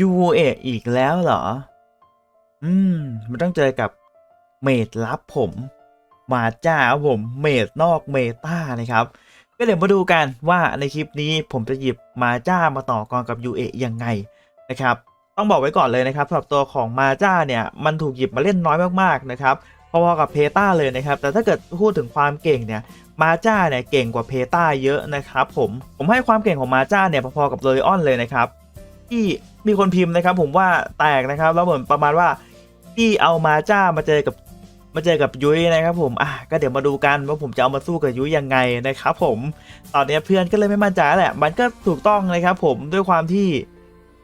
ยูเอะอีกแล้วเหรอ อืม มันต้องเจอกับเมดลับผม มาจ้าผม เมดนอกเมตานะครับ ก็เดี๋ยวมาดูกันว่าในคลิปนี้ผมจะหยิบมาจ้ามาต่อกรกับยูเอะยังไงนะครับ ต้องบอกไว้ก่อนเลยนะครับสำหรับตัวของมาจ้าเนี่ย มันถูกหยิบมาเล่นน้อยมากๆนะครับพอๆกับเพตาเลยนะครับ แต่ถ้าเกิดพูดถึงความเก่งเนี่ยมาจ้าเนี่ยเก่งกว่าเพตาเยอะนะครับผม ผมให้ความเก่งของมาจ้าเนี่ยพอๆกับเลออนเลยนะครับ ที่มีคนพิมพ์นะครับ ผมว่าแตกนะครับแล้วเหมือนประมาณว่าที่เอามาจ้ามาเจอกับมาเจอกับยุ้ยนะครับ ผมอะก็เดี๋ยวมาดูกันว่าผมจะเอามาสู้กับยุ้ยยังไงนะครับผมตอนนี้เพื่อนก็เลยไม่มั่นใจแหละ มันก็ถูกต้องนะครับ ผมด้วยความที่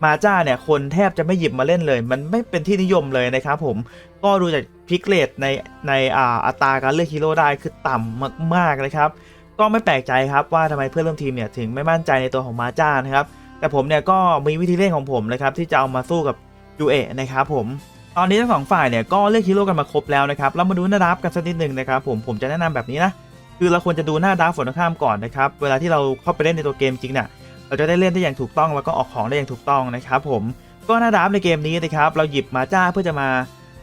มาจ้าเนี่ยคนแทบจะไม่หยิบมาเล่นเลย มันไม่เป็นที่นิยมเลยนะครับผมก็ดูจากพิกเลตในในอ่าอัตราการเลือกฮีโร่ได้คือต่ำมากๆนะครับ ก็ไม่แปลกใจครับว่าทำไมเพื่อนร่วมทีมเนี่ยถึงไม่มั่นใจในตัวของมาจ้านะครับ แต่ผมเนี่ยก็มีวิธีเล่นของผมนะครับที่จะเอามาสู้กับยูเอะนะครับผมตอนนี้ทั้งสองฝ่ายเนี่ยก็เลือกฮีโร่กันมาครบแล้วนะครับเรามาดูหน้าดับกันสักนิดหนึ่งนะครับผมผมจะแนะนำแบบนี้นะคือเราควรจะดูหน้าดับฝนข้ามก่อนนะครับเวลาที่เราเข้าไปเล่นในตัวเกมจริงเนี่ยเราจะได้เล่นได้อย่างถูกต้องแล้วก็ออกของได้อย่างถูกต้องนะครับผมก็หน้าดับในเกมนี้นะครับเราหยิบมาจ้าเพื่อจะมา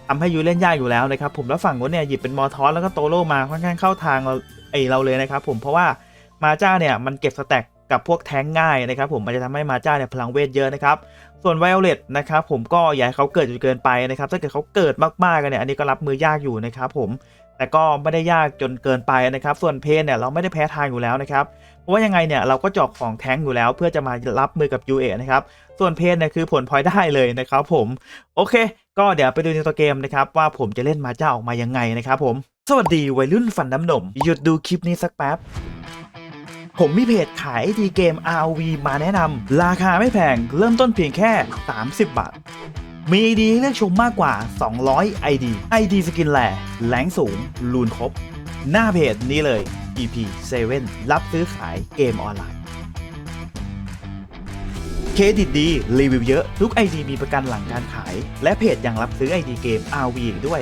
ทำให้ยูเล่นยากอยู่แล้วนะครับผมแล้วฝั่งนู้นเนี่ยหยิบเป็นมอทอสแล้วก็โตโร่มาค่อนข้างเข้าทางเราไอเราเลยนะครับผมเพราะว่ามาจ้าเนี่ยมันเก็บสแต็ก กับพวกแท้งง่ายนะครับผมมันจะทำให้มาจ้าเนี่ยพลังเวทเยอะนะครับส่วนไวโอเลตนะครับผมก็อย่าให้เขาเกิดจนเกินไปนะครับถ้าเกิดเขาเกิดมากๆกันเนี่ยอันนี้ก็รับมือยากอยู่นะครับผมแต่ก็ไม่ได้ยากจนเกินไปนะครับ ส่วนเพนเนี่ยเราไม่ได้แพ้ทางอยู่แล้วนะครับ เพราะว่ายังไงเนี่ยเราก็จอกของแท้งอยู่แล้ว เพื่อจะมารับมือกับ UA นะครับ ส่วนเพนเนี่ยคือผลพลอยได้เลยนะครับผม โอเค ก็เดี๋ยวไปดูในตัวเกมนะครับว่าผมจะเล่นมาเจ้าออกมายังไงนะครับผม สวัสดีวัยรุ่นฟันน้ำนม หยุดดูคลิปนี้สักแป๊บ ผมมีเพจขายไอทีเกม RV มาแนะนำราคาไม่แพงเริ่มต้นเพียงแค่ 30 บาท มีไอดีให้เลือกชมมากกว่า 200 ID ID สกินแหล่แรงสูง ลูนครบ หน้าเพจนี้เลย EP 7 รับซื้อขายเกมออนไลน์เครดิตดีรีวิวเยอะ ทุก ID มีประกันหลังการขาย และเพจยังรับซื้อ ID เกม RV อีกด้วย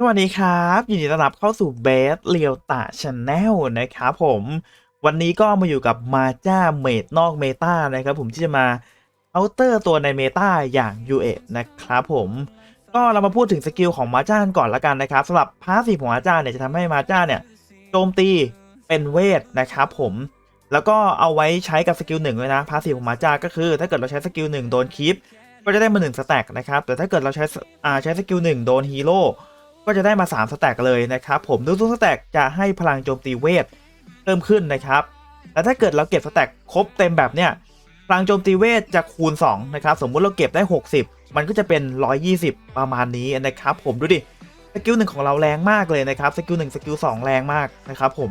สวัสดีครับ ยินดีต้อนรับเข้าสู่เบสเรียวตาชาแนลนะครับผม วันนี้ก็มาอยู่กับมาจ้าเมดนอกเมตานะครับผมที่จะมาเคาเตอร์ตัวในเมตาอย่าง u ูเอนะครับผมก็เรามาพูดถึงสกิลของมาจ้ากันก่อนละกันนะครับสำหรับพาสซีฟของมาจ้าเนี่ยจะทำให้มาจ้าเนี่ยโจมตีเป็นเวทนะครับผมแล้วก็เอาไว้ใช้กับสกิลหนึ่งเลยนะพาสซีฟของมาจ้าก็คือ ถ้าเกิดเราใช้สกิลหนึ่งโดนคีปก็จะได้มาหนึ่งสแต็กนะครับแต่ถ้าเกิดเราใช้อ่าใช้สกิลหนึ่งโดนฮีโร่ ก็จะได้มา 3 สแต็กเลยนะครับผมทุกๆสแต็กจะให้พลังโจมตีเวทเพิ่มขึ้นนะครับแต่ถ้าเกิดเราเก็บสแต็กครบเต็มแบบเนี้ยพลังโจมตีเวทจะคูณ2นะครับสมมุติเราเก็บได้ 60 มันก็จะเป็น 120 ประมาณนี้นะครับผมดูดิสกิลหนึ่งของเราแรงมากเลยนะครับสกิลหนึ่งสกิลสองแรงมากนะครับผม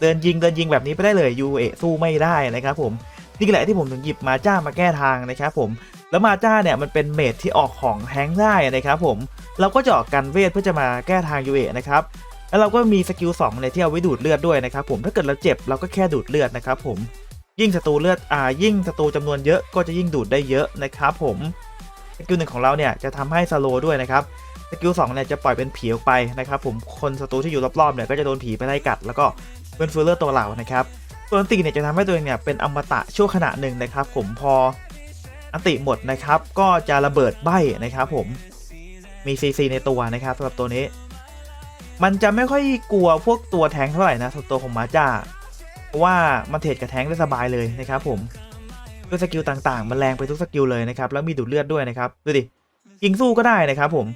เดินยิงเดินยิงแบบนี้ไปได้เลยยูเอะสู้ไม่ได้นะครับผมนี่แหละที่ผมถึงหยิบมาจ้ามาแก้ทางนะครับผมแล้วมาจ้าเนี่ยมันเป็นเมดที่ออกของแทงได้นะครับผม เราก็จะออกกันเวทเพื่อจะมาแก้ทางยูเอนะครับแล้วเราก็มีสกิล2เนี่ยที่เอาไว้ดูดเลือดด้วยนะครับผมถ้าเกิดเราเจ็บเราก็แค่ดูดเลือดนะครับผมยิ่งศัตรูเลือดอ่ายิ่งศัตรูจำนวนเยอะก็จะยิ่งดูดได้เยอะนะครับผมสกิลหนึ่งของเราเนี่ยจะทำให้สโลด้วยนะครับสกิล2เนี่ยจะปล่อยเป็นผีออกไปนะครับผมคนศัตรูที่อยู่รอบๆเนี่ยก็จะโดนผีไปไล่กัด แล้วก็เป็นฟูลเลอร์ตัวเหล่านะครับส่วอันติเนี่ยจะทำให้ตัวเองเนี่ยเป็นอมตะชั่วขณะหนึ่งนะครับ ผมพออันติหมดนะครับ ก็จะระเบิดใบนะครับผม มี CC ในตัวนะครับสำหรับตัวนี้ มันจะไม่ค่อยกลัวพวกตัวแทงเท่าไหร่นะสำหรับตัวของมาจ้าเพราะว่ามันเทรดกับแทงได้สบายเลยนะครับผมด้วยสกิลต่างๆ มันแรงไปทุกสกิลเลยนะครับแล้วมีดูดเลือดด้วยนะครับดูดิยิงสู้ก็ได้นะครับผม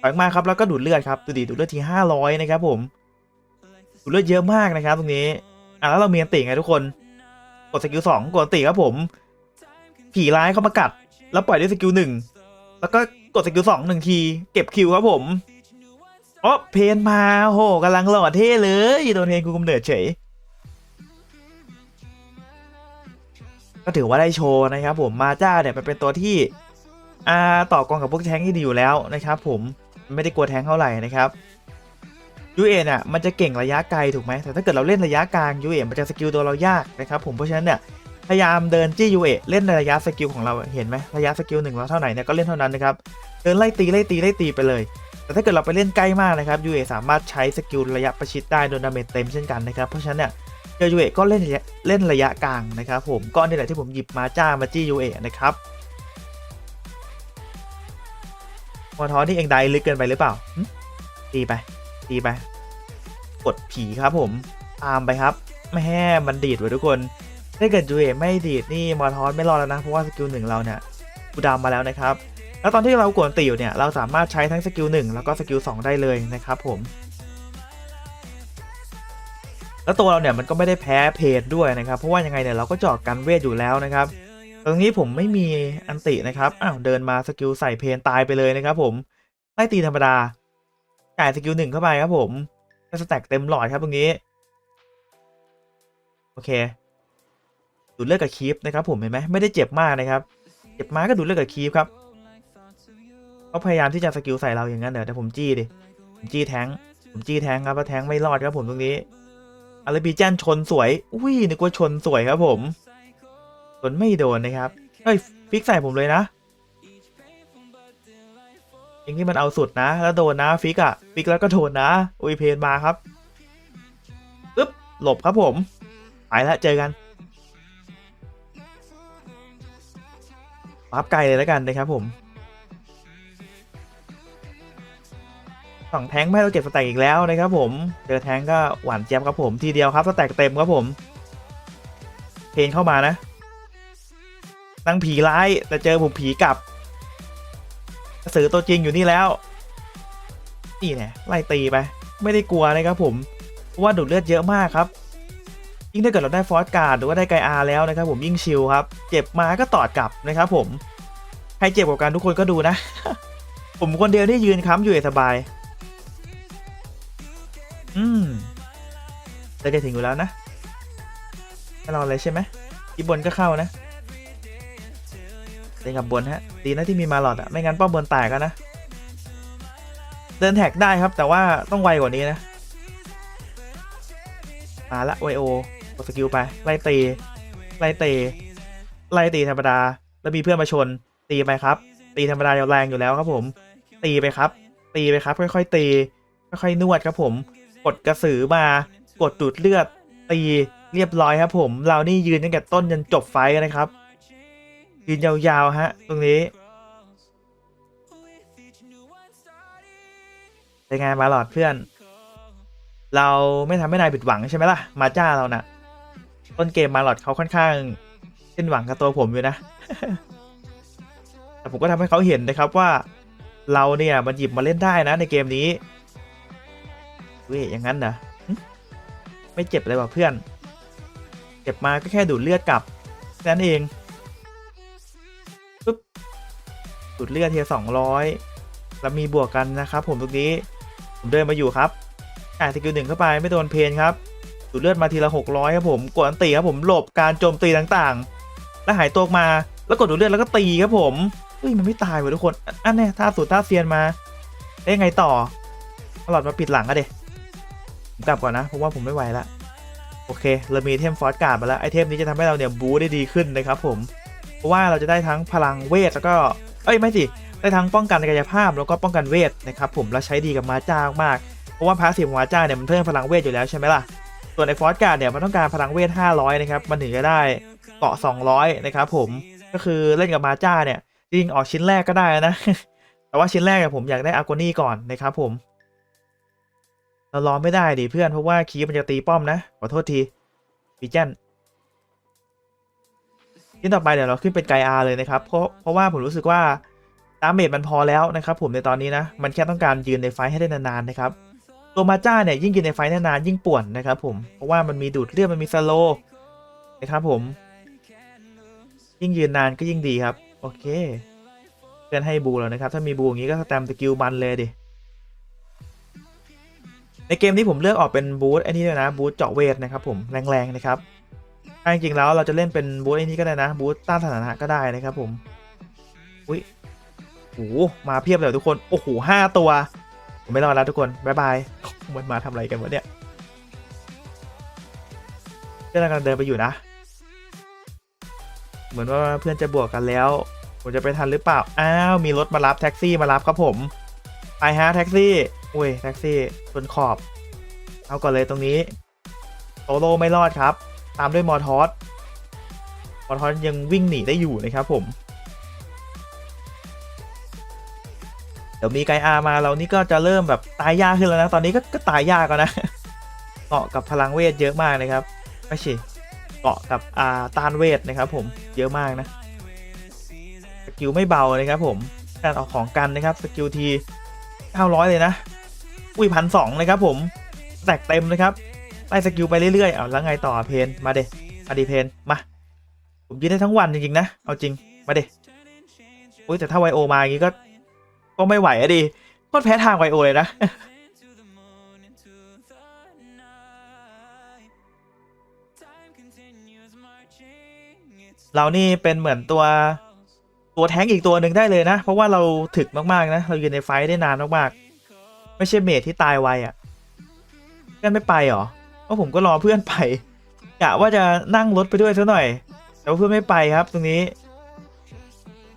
ปล่อยมาครับแล้วก็ดูดเลือดครับดูดิดูดเลือดที500นะครับผมดูดเลือดเยอะมากนะครับ ตรงนี้อะแล้วเราเมีอันติไงทุกคนกดสกิลสองกดติครับผม ผีร้ายเข้ามากัด แล้วปล่อยด้วยสกิลหนึ่งแล้วก็ กดสกิลสองหนึ่งที เก็บคิวครับผมอ๋อเพนมาโหกำลังหล่อเท่เลยโดนเพนกูกำเนิดเฉย ก็ถือว่าได้โชว์นะครับผมมาจ้าเนี่ยมันเป็นตัวที่อ่าต่อกรกับพวกแท้งที่ดีอยู่แล้วนะครับผมไม่ได้กลัวแทงเท่าไหร่นะครับยูเอเนี่ยมันจะเก่งระยะไกลถูกไหมแต่ถ้าเกิดเราเล่นระยะกลางยูเอมันจะสกิลตัวเรายากนะครับผมเพราะฉะนั้นเนี่ย พยายามเดินจี้ยูเอะเล่นในระยะสกิลของเราเห็นไหมระยะสกิลหนึ่งเราเท่าไหร่เนี่ยก็เล่นเท่านั้นนะครับเดินไล่ตีไล่ตีไล่ตีไปเลย แต่ถ้าเกิดเราไปเล่นใกล้มากนะครับยูเอสามารถใช้สกิลระยะประชิดได้โดนดาเมจเต็มเช่นกันนะครับเพราะฉะนั้นเนี่ยเจอยูเอก็เล่นเล่นระยะกลางนะครับผมก็นี่แหละที่ผมหยิบมาจ้ามาจี้ยูเอนะครับมอทอนี่เองได้ลึกเกินไปหรือเปล่าตีไปตีไปกดผีครับผมตามไปครับไม่แห่มันดีดไว้ทุกคน ถ้าเกิดยูเอไม่ดีดนี่มอทอนไม่รอดแล้วนะ เพราะว่าสกิลหนึ่งเราเนี่ยกูดาวมาแล้วนะครับ แล้วตอนที่เรากดตีอยู่เนี่ย เราสามารถใช้ทั้งสกิลหนึ่งแล้วก็สกิลสองได้เลยนะครับผม แล้วตัวเราเนี่ยมันก็ไม่ได้แพ้เพจด้วยนะครับ เพราะว่ายังไงเนี่ยเราก็เจาะกันเวทอยู่แล้วนะครับ ตรงนี้ผมไม่มีอันตินะครับ อ้าวเดินมาสกิลใส่เพนตายไปเลยนะครับผมไล่ตีธรรมดาจ่ายสกิลหนึ่งเข้าไปครับผมก็สแต็กเต็มหลอดครับตรงนี้ โอเค ดูดเลือดกับคีฟนะครับผมเห็นไหมไม่ได้เจ็บมากนะครับ เจ็บมากก็ดูดเลือดกับคีฟครับเขาพยายามที่จะสกิลใส่เราอย่างนั้นเดี๋ยวแต่ผมจี้ดิผมจี้แทงผมจี้แทงครับแล้วแทงไม่รอดครับผมตรงนี้อาร์บีแจนชนสวย อุ้ยนึกว่าชนสวยครับผมชนไม่โดนนะครับเฮ้ยฟิกใส่ผมเลยนะเองที่มันเอาสุดนะ แล้วโดนนะฟิกอะฟิกแล้วก็โดนนะอุ้ยเพนมาครับปึ๊บหลบครับผมไปแล้วเจอกัน ปั๊บไกลเลยแล้วกันนะครับผมสองแทงไม่ให้เราเก็บสแต็กอีกแล้วนะครับผม เจอแทงก็หวานเจี๊ยบครับผมทีเดียวครับสแต็กเต็มครับผม เพนเข้ามานะ ตั้งผีร้ายแต่เจอผมผีกลับกระสือตัวจริงอยู่นี่แล้ว นี่แหละไล่ตีไป ไม่ได้กลัวนะครับผมเพราะว่าดูดเลือดเยอะมากครับ ยิ่งถ้าเกิดเราได้ฟอสการ์ดหรือว่าได้ไกอาแล้วนะครับผมยิ่งชิลครับ เจ็บมาก็ตอดกลับนะครับผมใครเจ็บกว่ากันทุกคนก็ดูนะ ผมคนเดียวที่ยืนค้ำอยู่สบาย อืมจะจะถึงอยู่แล้วนะไม่รอเลยใช่ไหมที่บนก็เข้านะเล่นกับบนฮะดีนะที่มีมาหลอดอะไม่งั้นป้อมบนแตกกันนะ เดินแท็กได้ครับ แต่ว่าต้องไวกว่านี้นะ มาละไวโอกดสกิลไป ไล่ตีไล่ตี ไล่ตีธรรมดา แล้วมีเพื่อนมาชน ตีไปครับ ตีธรรมดาแรงอยู่แล้วครับผม ตีไปครับ ตีไปครับ ค่อยๆตี ค่อยๆนวดครับผม กดกระสือมากดดูดเลือด ตีเรียบร้อยครับ ผม เรานี่ยืนตั้งแต่ต้นจนจบไฟนะครับ ยืนยาวๆฮะ ตรงนี้เป็นไงมาหลอดเพื่อน เราไม่ทำให้นายผิดหวังใช่ไหมล่ะ มาจ้าเรานะ่ะ ต้นเกมมาหลอดเขาค่อนข้าง สิ้นหวังกับตัวผมอยู่นะ แต่ผมก็ทำให้เขาเห็นนะครับว่า เราเนี่ยมันหยิบมาเล่นได้นะในเกมนี้เว้ยอย่างนั้นนะไม่เจ็บเลยว่ะเพื่อน เจ็บมาก็แค่ดูดเลือดกลับแค่นั้นเองปุ๊บดูดเลือดเทียสองร้อยแล้วมีบวกกันนะครับ ผมตรงนี้ ผมเดินมาอยู่ครับอ่าสกิลหนึ่งเข้าไปไม่โดนเพนครับดูดเลือดมาทีละหกร้อยครับผมกดอันตีครับผมหลบการโจมตีต่างๆ แล้วหายตัวออกมา แล้วกดดูดเลือดแล้วก็ตีครับผมเฮ้ยมันไม่ตายว่ะทุกคน อันนี้ท่าสูตรท่าเซียนมาได้ไงต่อตลอดมาปิดหลังอะเด็ผมกลับก่อนนะเพราะว่าผมไม่ไหวละโอเค เรามีเทมฟอสการ์ดมาแล้วไอเทมนี้จะทำให้เราเนี่ยบูได้ดีขึ้นนะครับผม เพราะว่าเราจะได้ทั้งพลังเวทแล้วก็ เอ้ยไม่สิ ได้ทั้งป้องกันกายภาพแล้วก็ป้องกันเวทนะครับผม แล้วใช้ดีกับมาจ้ามาก เพราะว่าพาสซีฟมาจ้าเนี่ยมันเพิ่มพลังเวทอยู่แล้วใช่ไหมล่ะ ส่วนไอฟอสการ์ดเนี่ยมันต้องการพลังเวท 500 นะครับ มันถึงจะได้ เกาะ 200 นะครับผมก็คือเล่นกับมาจ้าเนี่ยจริงออกชิ้นแรกก็ได้นะ แต่ว่าชิ้นแรกเนี่ยผมอยากได้อาร์โกนี่ก่อนนะครับผมเรารอไม่ได้ดิเพื่อนเพราะว่าคีย์มันจะตีป้อมนะขอโทษทีปีเจนชิ้นต่อไปเดี๋ยวเราขึ้นเป็นไกอาเลยนะครับเพราะเพราะว่าผมรู้สึกว่าดาเมจมันพอแล้วนะครับผมในตอนนี้นะ มันแค่ต้องการยืนในไฟให้ได้นานๆนะครับตัวมาจ้าเนี่ยยิ่งยืนในไฟนานๆยิ่งป่วนนะครับผมเพราะว่ามันมีดูดเลือดมันมีสโลนะครับผม ยิ่งยืนนานก็ยิ่งดีครับ โอเคเพื่อนให้บูแล้วนะครับ ถ้ามีบูอย่างนี้ก็สแตมสกิลบันเลยดิ ในเกมนี้ผมเลือกออกเป็นบูธไอ้นี่ด้วยนะบูธเจาะเวทนะครับผมแรงๆนะครับถ้าจริงๆแล้วเราจะเล่นเป็นบูธไอ้นี่ก็ได้นะบูธต้านสถานะก็ได้นะครับผม อุ้ยโอ้โหมาเพียบเลยทุกคน โอ้โหห้าตัวผมไม่รอแล้วทุกคนบายบายมันมาทำอะไรกันวะเนี่ยเพื่อนกำลังเดินไปอยู่นะ เหมือนว่าเพื่อนจะบวกกันแล้ว ผมจะไปทันหรือเปล่า อ้าว มีรถมารับแท็กซี่มารับครับผม ไปฮะแท็กซี่ อุ้ยแท็กซี่ชนขอบ เอาก่อนเลยตรงนี้โตโลไม่รอดครับ ตามด้วยมอทอสมอทอสยังวิ่งหนีได้อยู่นะครับผม เดี๋ยวมีไกอามาเรานี่ก็จะเริ่มแบบตายยากขึ้นแล้วนะ ตอนนี้ก็ก็ตายยากแล้วนะ เกาะกับพลังเวทเยอะมากนะครับไม่ใช่ เกาะกับอาตานเวทนะครับผมเยอะมากนะสกิลไม่เบานะครับผมการออกของกันนะครับสกิลที900 เลยนะ อุ้ยพันสองนะครับผมแตกเต็มนะครับไล่สกิลไปเรื่อยๆเอาแล้วไงต่อเพนมาเดมาดีเพนมาผมยืนได้ทั้งวันจริงๆนะเอาจริงมาเดอุ้ยแต่ถ้าไวโอมาอย่างงี้ก็ก็ไม่ไหวอะดิโคตรแพ้ทางไวโอเลยนะ เรานี่เป็นเหมือนตัวตัวแท้งอีกตัวหนึ่งได้เลยนะ เพราะว่าเราถึกมากๆนะ เรายืนในไฟได้นานมากๆ ไม่ใช่เมทที่ตายไวอะ่ะ เพื่อนไม่ไปเหรอเพราะผมก็รอเพื่อนไปกะว่าจะนั่งรถไปด้วยซะหน่อย แต่ว่าเพื่อนไม่ไปครับตรงนี้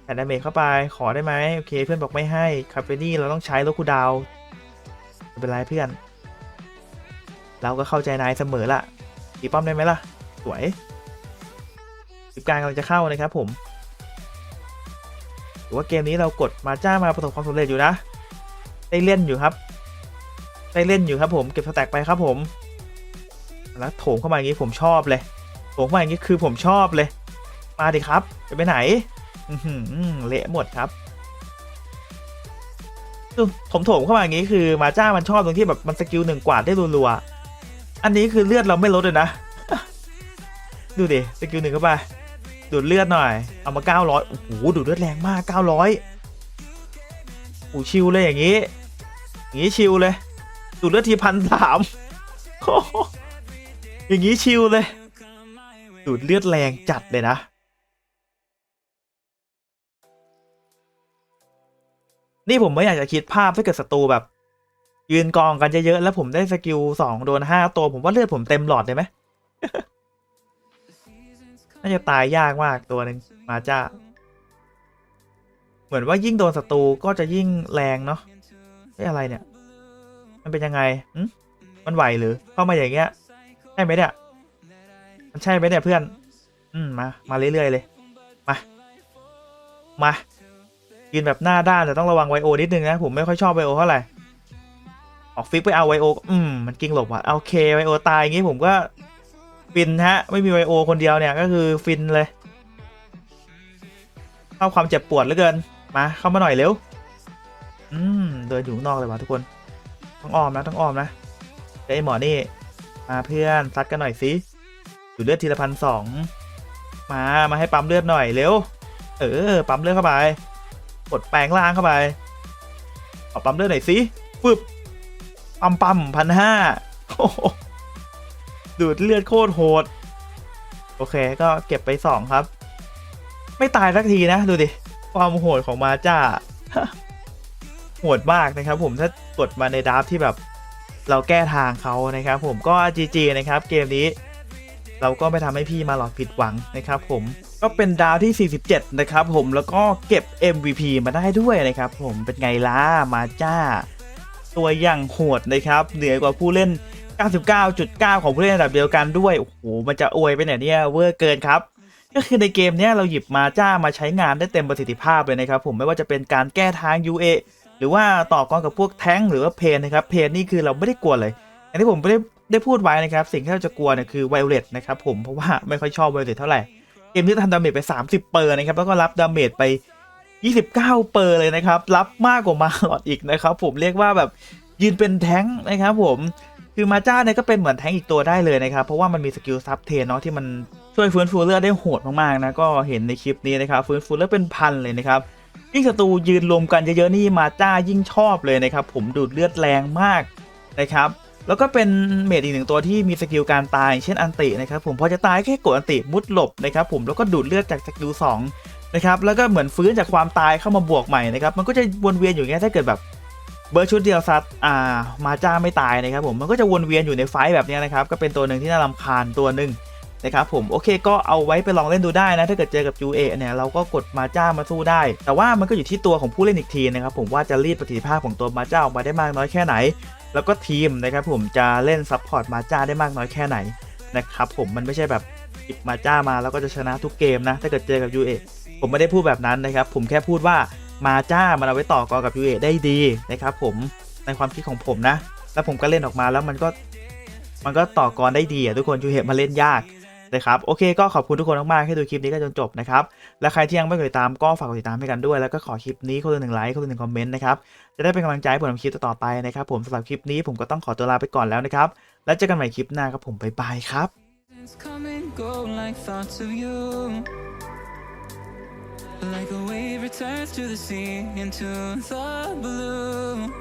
แผ่นดาเมจเข้าไปขอได้ไหมโอเค เพื่อนบอกไม่ให้คาเฟนี่เราต้องใช้รถคูดาวไม่เป็นไรเพื่อน เราก็เข้าใจนายเสมอละตีป้อมได้ไหมล่ะ สวย สิบกางกำลังจะเข้านะครับผมถือว่าเกมนี้เรากดมาจ้ามาประสบความสำเร็จอยู่นะ ได้เล่นอยู่ครับ ได้เล่นอยู่ครับผมเก็บสแต็กไปครับผม แล้วโถมเข้ามาอย่างนี้ผมชอบเลยโถมเข้ามาอย่างนี้คือผมชอบเลย มาดิครับจะไปไหนเละหมดครับผมโถมเข้ามาอย่างนี้คือมาจ้ามันชอบตรงที่แบบมันสกิลหนึ่งกวาดได้รัวๆอันนี้คือเลือดเราไม่ลดเลยนะ ดูดิสกิลหนึ่งเข้าไป ดูดเลือดหน่อย เอามา 900 โอ้โห ดูดเลือดแรงมาก 900โอ้โหชิลเลยอย่างนี้ อย่างนี้ชิลเลย ดูดเลือดทีพันสามอย่างนี้ชิลเลย ดูดเลือดแรงจัดเลยนะ นี่ผมไม่อยากจะคิดภาพถ้าเกิดศัตรูแบบ ยืนกองกันเยอะๆแล้วผมได้สกิลสองโดนห้าตัวผมว่าเลือดผมเต็มหลอดเลยไหม น่าจะตายยากมากตัวหนึ่งมาจ้า เหมือนว่ายิ่งโดนศัตรูก็จะยิ่งแรงเนาะไอ้ยอะไรเนี่ย มันเป็นยังไงมมันไหวหรือ เข้ามาอย่างเงี้ยใช่ไหมเนี่ย มันใช่ไหมเนี่ยเพื่อน อืมมา มาเรื่อยๆเลย มา มายืนแบบหน้าด้านแต่ต้องระวังไวโอนิดนึงนะ ผมไม่ค่อยชอบไวโอเท่าไหร่ ออกฟิกไปเอาไวโอ อืม มันกิ้งหลบอะโอเคไวโอตายอย่างงี้ผมก็ ฟินฮะ ไม่มีไวโอคนเดียวเนี่ยก็คือฟินเลยเข้าความเจ็บปวดเหลือเกิน มาเข้ามาหน่อยเร็ว อืมเดินอยู่ข้างนอกเลยว่ะทุกคน ต้องอ้อมนะต้องอ้อมนะเดี๋ยวไอหมอนี่ มาเพื่อนซัดกันหน่อยสิอยู่เลือดทีละพันสองมา มาให้ปั๊มเลือดหน่อยเร็ว เออ ปั๊มเลือดเข้าไป กดแปลงล่างเข้าไปขอปั๊มเลือดหน่อยสิฟึบปั๊มปั๊มพันห้าโอ้ ดูดเลือดโคตรโหด โอเคก็เก็บไปสองครับ ไม่ตายสักทีนะ ดูดิ ความโหดของมาจ้าโหดมากนะครับผมถ้ากดมาในดราฟที่แบบเราแก้ทางเขานะครับผมก็ GG นะครับเกมนี้ เราก็ไม่ทำให้พี่มาหลอดผิดหวังนะครับผมก็เป็นดาวที่ 47 นะครับผมแล้วก็เก็บ MVP มาได้ด้วยนะครับผมเป็นไงล่ะมาจ้า ตัวอย่างโหดนะครับเหนือกว่าผู้เล่น 99.9 ของผู้เล่นระดับเดียวกันด้วย โอ้โห มันจะอวยไปไหนเนี่ยเวอร์เกินครับ ก็คือในเกมเนี้ยเราหยิบมาจ้ามาใช้งานได้เต็มประสิทธิภาพเลยนะครับผมไม่ว่าจะเป็นการแก้ทาง UA หรือว่าต่อกรกับพวกแท้งหรือว่าเพนนะครับเพนนี่คือเราไม่ได้กลัวเลยอย่างที่ผมได้ได้พูดไว้นะครับสิ่งที่เราจะกลัวเนี่ยคือไวโอเลตนะครับผมเพราะว่าไม่ค่อยชอบไวโอเลตเท่าไหร่เกมนี้ทำดาเมจไป 30 เปอร์นะครับแล้วก็รับดาเมจไป 29 เปอร์เลยนะครับรับมากกว่ามาหลอดอีกนะครับผมเรียกว่าแบบยืนเป็นแท้งนะครับผม คือมาจ้าเนี่ยก็เป็นเหมือนแทงอีกตัวได้เลยนะครับ เพราะว่ามันมีสกิลซับเทนเนาะที่มันช่วยฟื้นฟูเลือดได้โหดมากๆนะก็เห็นในคลิปนี้นะครับฟื้นฟูเลือดเป็นพันเลยนะครับยิ่งศัตรูยืนรวมกันเยอะๆนี่มาจ้ายิ่งชอบเลยนะครับผมดูดเลือดแรงมากนะครับแล้วก็เป็นเมดอีกหนึ่งตัวที่มีสกิลการตาย เช่นอันตินะครับผมพอจะตายแค่กดอันติมุดหลบนะครับผมแล้วก็ดูดเลือดจากสกิล2นะครับแล้วก็เหมือนฟื้นจากความตายเข้ามาบวกใหม่นะครับมันก็จะวนเวียนอยู่อย่างนี้ถ้าเกิดแบบ เบอร์ชุดเดียวซัดอ่ามาจ้าไม่ตายนะครับผมมันก็จะวนเวียนอยู่ในไฟแบบนี้นะครับก็เป็นตัวหนึ่งที่น่ารำคาญตัวหนึ่งนะครับผมโอเคก็เอาไว้ไปลองเล่นดูได้นะถ้าเกิดเจอกับจูเอเนี่ยเราก็กดมาจ้ามาสู้ได้ แต่ว่ามันก็อยู่ที่ตัวของผู้เล่นอีกทีนะครับผมว่าจะรีดประสิทธิภาพของตัวมาจ้าออกมาได้มากน้อยแค่ไหน แล้วก็ทีมนะครับผมจะเล่นซัพพอร์ตมาจ้าได้มากน้อยแค่ไหนนะครับผมมันไม่ใช่แบบหยิบมาจ้ามาแล้วก็จะชนะทุกเกมนะ ถ้าเกิดเจอกับยูเอผมไม่ได้พูดแบบนั้นนะครับ ผมแค่พูดว่า มาจ้ามันเอาไว้ต่อกรกับยูเอได้ดีนะครับผมในความคิดของผมนะ แล้วผมก็เล่นออกมาแล้วมันก็มันก็ต่อกรได้ดีอะทุกคนยูเอมาเล่นยากนะครับโอเคก็ขอบคุณทุกคนมากๆที่ดูคลิปนี้กันจนจบนะครับและใครที่ยังไม่กดติดตามก็ฝากกดติดตามให้กันด้วย แล้วก็ขอคลิปนี้คนละหนึ่งไลค์คนละหนึ่งคอมเมนต์นะครับจะได้เป็นกำลังใจให้ผมทำคลิปต่อไปนะครับผมสำหรับคลิปนี้ผมก็ต้องขอตัวลาไปก่อนแล้วนะครับแล้วเจอกันใหม่คลิปหน้าครับผมบ๊ายบายครับ Like a wave returns to the sea into the blue.